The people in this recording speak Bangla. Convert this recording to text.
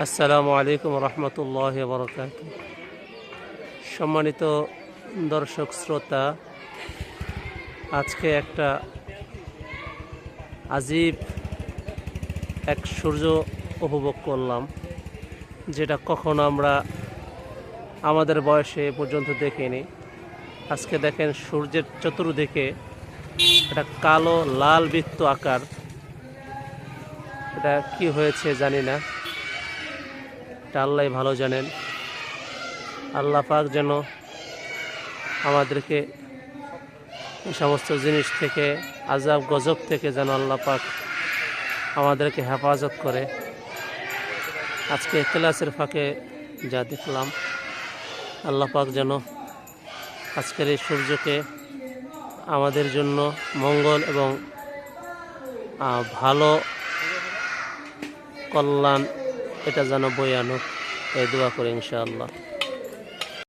আসসালামু আলাইকুম রহমতুল্লাহ বরকাত সম্মানিত দর্শক শ্রোতা, আজকে একটা আজীব এক সূর্য উপভোগ করলাম, যেটা কখনো আমরা আমাদের বয়সে পর্যন্ত দেখিনি। আজকে দেখেন সূর্যের চতুর্দিকে একটা কালো লাল বৃত্ত আকার। এটা কি হয়েছে জানি না। এটা আল্লাহ ভালো জানেন। আল্লাহ পাক যেন আমাদেরকে এই সমস্ত জিনিস থেকে আজাব গজব থেকে যেন আল্লাহ পাক আমাদেরকে হেফাজত করে। আজকে ক্লাসের ফাঁকে যা দেখলাম, আল্লাহ পাক যেন আজকের এই সূর্যকে আমাদের জন্য মঙ্গল এবং ভালো কল্যাণ এটা যেন বই আনুক। এই দোয়া করে ইনশাআল্লাহ।